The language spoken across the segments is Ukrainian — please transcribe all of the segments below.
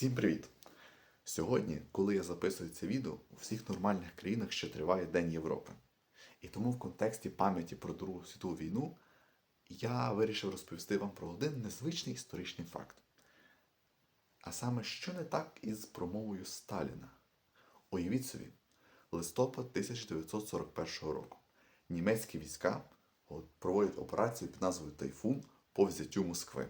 Всім привіт! Сьогодні, коли я записую це відео, у всіх нормальних країнах ще триває День Європи. І тому в контексті пам'яті про Другу світову війну я вирішив розповісти вам про один незвичний історичний факт. А саме, що не так із промовою Сталіна. Уявіть собі, листопад 1941 року. Німецькі війська проводять операцію під назвою Тайфун по взяттю Москви.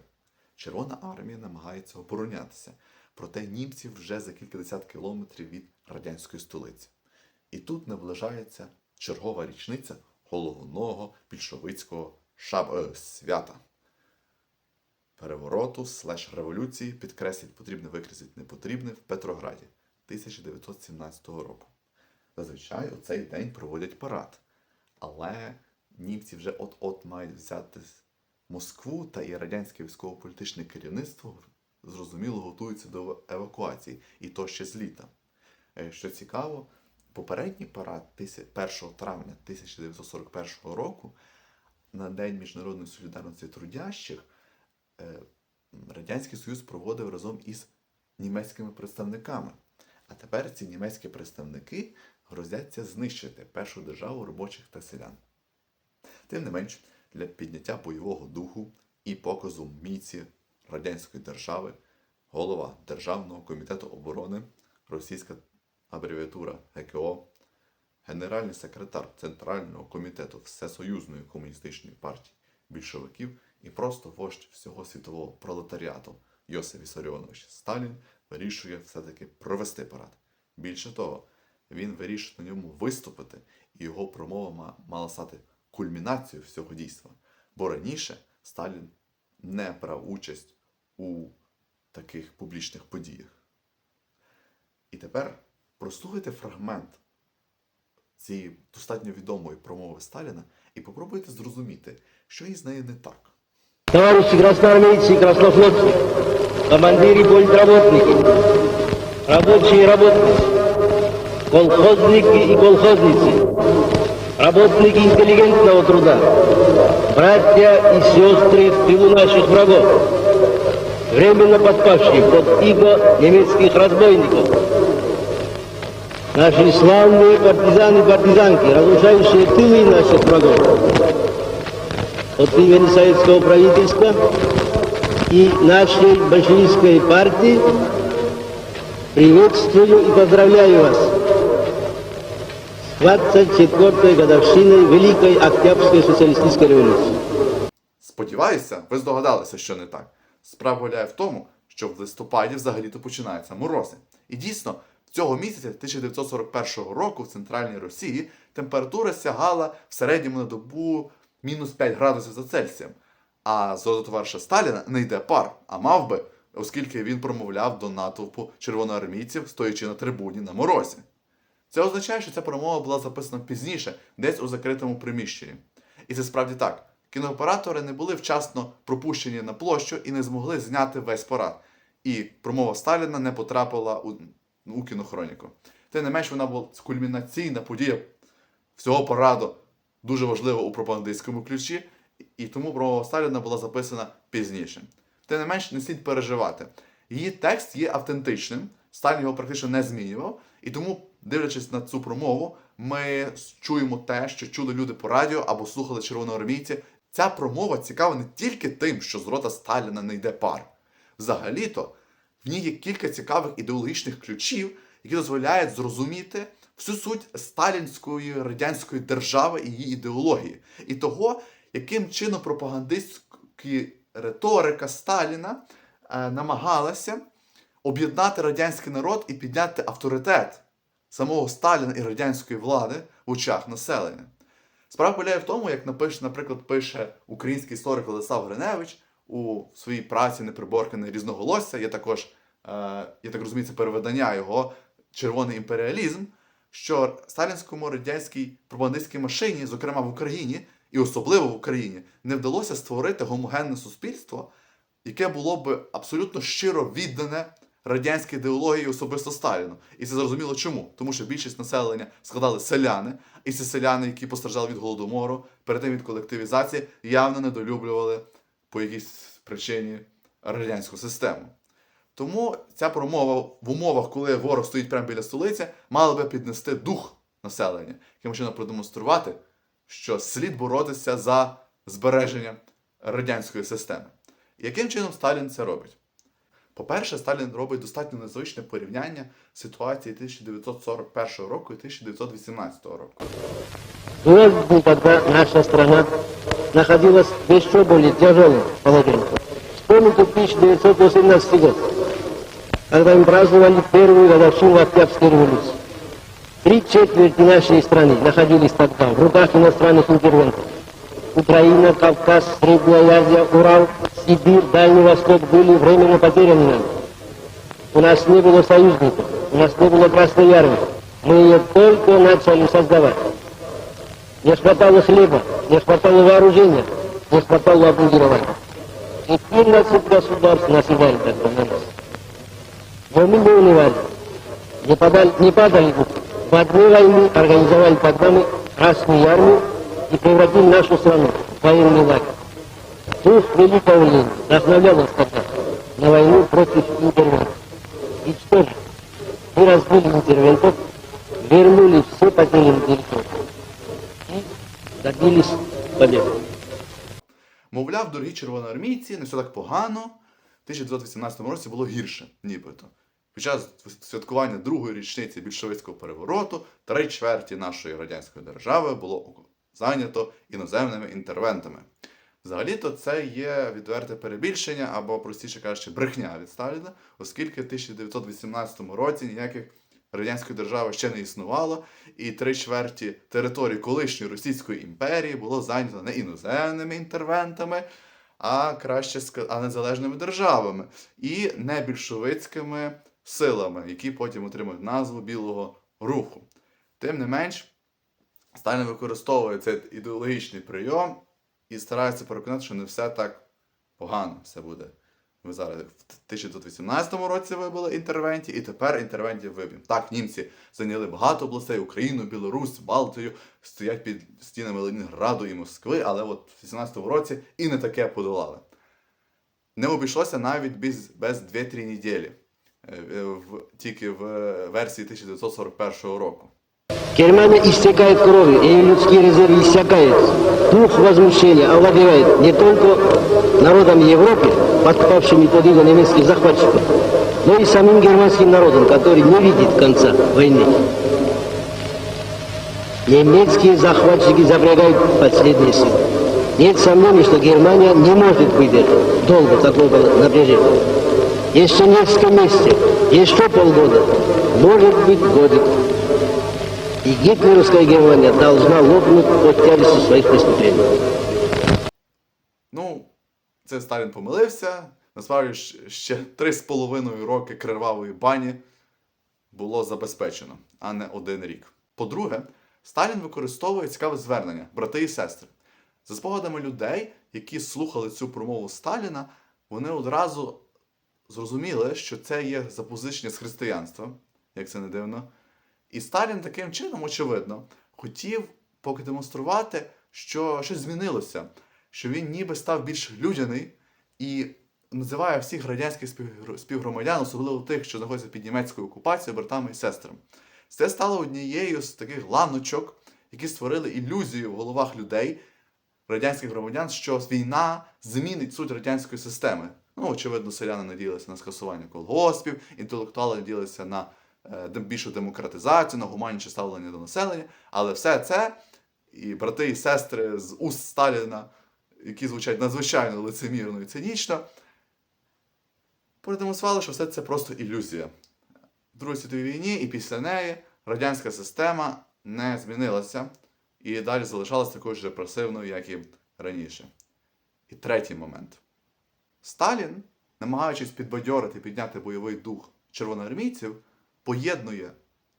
Червона армія намагається оборонятися, проте німці вже за кількадесят кілометрів від радянської столиці. І тут наближається чергова річниця головного більшовицького шаб... е, свята. Перевороту слеш революції підкреслять потрібне викреслить непотрібне в Петрограді 1917 року. Зазвичай у цей день проводять парад. Але німці вже от-от мають взяти Москву та і радянське військово-політичне керівництво зрозуміло готуються до евакуації, і то ще з літа. Е, Що цікаво, попередній парад 1 травня 1941 року на День міжнародної солідарності трудящих е, Радянський Союз проводив разом із німецькими представниками. А тепер ці німецькі представники грозяться знищити першу державу робочих та селян. Тим не менш, для підняття бойового духу і показу міці радянської держави голова Державного комітету оборони, російська абревіатура ГКО, генеральний секретар Центрального комітету Всесоюзної комуністичної партії більшовиків і просто вождь всього світового пролетаріату Йосиф Вісаріонович Сталін вирішує все-таки провести парад. Більше того, він вирішує на ньому виступити, і його промова мала стати кульмінацією всього дійства. Бо раніше Сталін не брав участь у таких публічних подіях. І тепер прослухайте фрагмент цієї достатньо відомої промови Сталіна і попробуйте зрозуміти, що із нею не так. Товарищи красноармейцы и краснофлотцы, командиры и политработники, рабочие и работницы, колхозники и колхозницы, работники интеллигентного труда, братья и сестры в тылу наших врагов, временно подпавшие под иго немецких разбойников, наши славные партизаны и партизанки, разрушающие тылы наших врагов, от имени советского правительства и нашей большевистской партии приветствую и поздравляю вас с 24-й годовщиной Великой Октябрьской социалистической революции. Сподіваюся, ви здогадалися, що не так. Справа полягає в тому, що в листопаді взагалі-то починаються морози. І дійсно, цього місяця 1941 року в центральній Росії температура сягала в середньому на добу мінус 5 градусів за Цельсієм. А з товариша Сталіна не йде пар, а мав би, оскільки він промовляв до натовпу червоноармійців, стоячи на трибуні на морозі. Це означає, що ця промова була записана пізніше, десь у закритому приміщенні. І це справді так. Кінооператори не були вчасно пропущені на площу і не змогли зняти весь парад. І промова Сталіна не потрапила у, у кінохроніку. Тим не менш, вона була кульмінаційна подія всього параду, дуже важлива у пропагандистському ключі, і тому промова Сталіна була записана пізніше. Тим не менш, не слід переживати. Її текст є автентичним, Сталін його практично не змінював, і тому, дивлячись на цю промову, ми чуємо те, що чули люди по радіо або слухали червоноармійці. Ця промова цікава не тільки тим, що з рота Сталіна не йде пар. Взагалі-то в ній є кілька цікавих ідеологічних ключів, які дозволяють зрозуміти всю суть сталінської радянської держави і її ідеології, і того, яким чином пропагандистська риторика Сталіна е, намагалася об'єднати радянський народ і підняти авторитет самого Сталіна і радянської влади в очах населення. Справа полягає в тому, як напише, наприклад, пише український історик Владислав Гриневич у своїй праці Неприборкане різноголосся. Є також, е, я так розумію, це переведення його Червоний імперіалізм, що сталінському радянській пропагандистській машині, зокрема в Україні, і особливо в Україні, не вдалося створити гомогенне суспільство, яке було б абсолютно щиро віддане радянській ідеології особисто Сталіну. І це зрозуміло чому? Тому що більшість населення складали селяни, і ці селяни, які постраждали від голодомору, перед тим від колективізації, явно недолюблювали по якійсь причині радянську систему. Тому ця промова в умовах, коли ворог стоїть прямо біля столиці, мала би піднести дух населення, яким чином продемонструвати, що слід боротися за збереження радянської системи. Яким чином Сталін це робить? По-перше, Сталін робить достатньо незвичне порівняння ситуації 1941 року і 1918 року. У нас был тогда наша страна находилась в еще более тяжелом положении. Вспомните 1918 год, когда мы праздновали первую годовщину Октябрьской революции. Три четверти нашей страны находились тогда в руках иностранных интервентов. Украина, Кавказ, Средняя Азия, Урал, Сибирь, Дальний Восток были временно потеряны нами. У нас не было союзников, у нас не было Красной Армии. Мы ее только начали создавать. Не хватало хлеба, не хватало вооружения, не хватало обмундирования. И 15 государств наседали тогда на нас. Но мы не унывали, не, подали, не падали. В одной войне организовали тогда мы Красную Армию и превратили нашу страну в военный лагерь. Дух великого Ленина вдохновлял нас тогда на войну против интервентов. И что же? Мы разбили интервентов, вернули все потерянные территории и добились победы. Мовляв, дорогі червоноармійці, не все так погано. В 1918 році було гірше, нібито. Під час святкування другої річниці більшовицького перевороту три чверті нашої радянської держави було зайнято іноземними інтервентами. Взагалі-то це є відверте перебільшення або, простіше кажучи, брехня від Сталіна, оскільки в 1918 році ніяких радянської держави ще не існувало, і три чверті території колишньої Російської імперії було зайнято не іноземними інтервентами, а краще а незалежними державами і не більшовицькими силами, які потім отримують назву Білого Руху. Тим не менш, Сталін використовує цей ідеологічний прийом і старається переконати, що не все так погано все буде. Ми зараз в 1918 році вибили інтервентів, і тепер інтервентів виб'ємо. Так, німці зайняли багато областей Україну, Білорусь, Балтію, стоять під стінами Ленінграду і Москви, але от в 18-му році і не таке подолали. Не обійшлося навіть без, без 2-3 неділі, е, тільки в е, версії 1941 року. Германия истекает кровью, и людские резервы иссякают. Дух возмущения овладевает не только народом Европы, подпавшими под иго немецких захватчиков, но и самим германским народом, который не видит конца войны. Немецкие захватчики запрягают последние силы. Нет сомнений, что Германия не может выдержать долго такого напряжения. Еще несколько месяцев, еще полгода, может быть годик. И гитлеровская Германия должна лопнуть под тяжестью своих преступлений. Ну, це Сталін помилився. Насправді ще три з половиною роки кривавої бані було забезпечено, а не один рік. По-друге, Сталін використовує цікаве звернення брати і сестри. За спогадами людей, які слухали цю промову Сталіна, вони одразу зрозуміли, що це є запозичення з християнства, як це не дивно. І Сталін таким чином, очевидно, хотів продемонструвати, що щось змінилося, що він ніби став більш людяний і називає всіх радянських спів- співгромадян, особливо тих, що знаходяться під німецькою окупацією, братами і сестрами. Це стало однією з таких ланочок, які створили ілюзію в головах людей, радянських громадян, що війна змінить суть радянської системи. Ну, очевидно, селяни надіялися на скасування колгоспів, інтелектуали надіялися на більшу демократизацію, на гуманніше ставлення до населення. Але все це і брати і сестри з уст Сталіна, які звучать надзвичайно лицемірно і цинічно, продемонстрували, що все це просто ілюзія. В Другій світовій війні і після неї радянська система не змінилася і далі залишалася такою ж репресивною, як і раніше. І третій момент. Сталін, намагаючись підбадьорити підняти бойовий дух червоноармійців, поєднує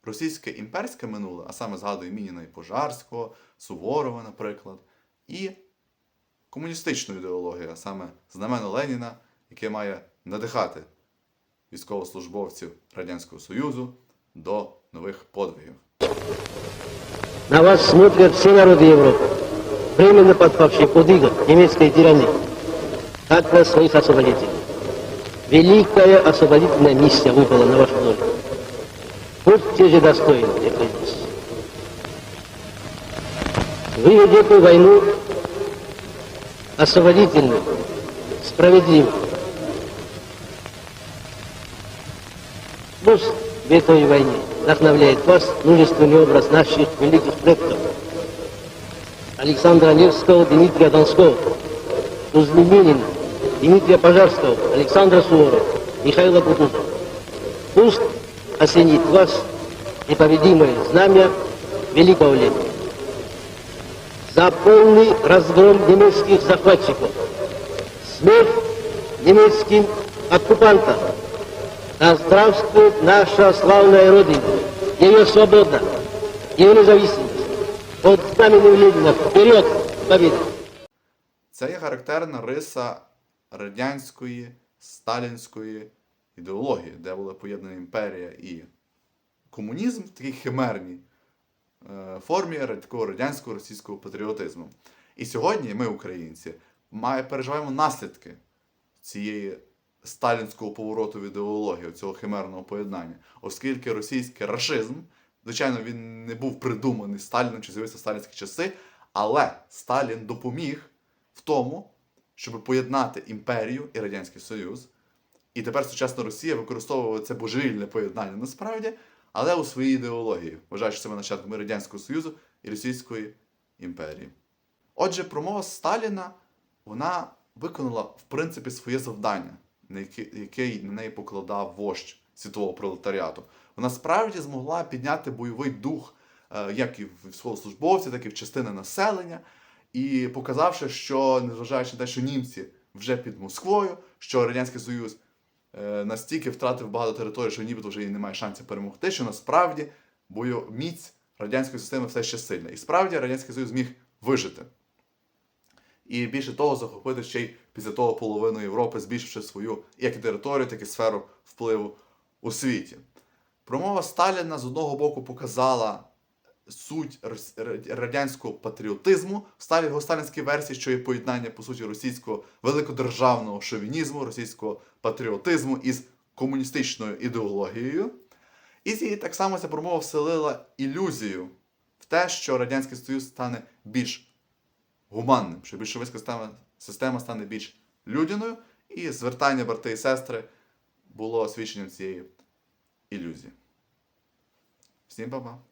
російське імперське минуле, а саме згадує Мініна і Пожарського, Суворова, наприклад, і комуністичну ідеологію, а саме знамено Леніна, яке має надихати військовослужбовців Радянського Союзу до нових подвигів. На вас смотрят все народы Европы, временно подпавшие под иго немецкой тирании, как на своих освободителей. великая освободительная миссия выпала на вашу долю. Будьте же достойны этой миссии. Вы ведете войну освободительную, справедливую. Пусть в этой войне вдохновляет вас мужественный образ наших великих предков. Александра Невского, Дмитрия Донского, Кузьмы Минина, Дмитрия Пожарского, Александра Суворова, Михаила Кутузова. Пусть осенит вас непобедимое знамя великого лета. За полный разгром немецких захватчиков, смерть немецким оккупантам, да здравствует наша славная Родина, ее свобода, ее независимость. Под знаменем Ленина вперед к победе! Це є характерна риса радянської сталінської ідеології, де була поєднана імперія і комунізм в такій химерній е, формі такого радянського російського патріотизму. І сьогодні ми, українці, має, переживаємо наслідки цієї сталінського повороту в ідеологію, цього химерного поєднання, оскільки російський рашизм, звичайно, він не був придуманий Сталіном чи з'явився в сталінські часи, але Сталін допоміг в тому, щоб поєднати імперію і Радянський Союз. І тепер сучасна Росія використовувала це божевільне поєднання насправді, але у своїй ідеології, вважаючи себе нащадками Радянського Союзу і Російської імперії. Отже, промова Сталіна вона виконала в принципі своє завдання, на яке, на неї покладав вождь світового пролетаріату. Вона справді змогла підняти бойовий дух е, як і в військовослужбовців, так і в частини населення, і показавши, що незважаючи на те, що німці вже під Москвою, що Радянський Союз настільки втратив багато територій, що нібито вже і немає шансів перемогти, що насправді бою міць радянської системи все ще сильна. І справді Радянський Союз міг вижити. І більше того, захопити ще й після того половину Європи, збільшивши свою як територію, так і сферу впливу у світі. Промова Сталіна з одного боку показала суть радянського патріотизму в сталі його сталінській версії, що є поєднання по суті російського великодержавного шовінізму, російського патріотизму із комуністичною ідеологією. І з так само ця промова вселила ілюзію в те, що Радянський Союз стане більш гуманним, що більшовицька система стане більш людяною, і звертання брати і сестри було свідченням цієї ілюзії. Всім па-па!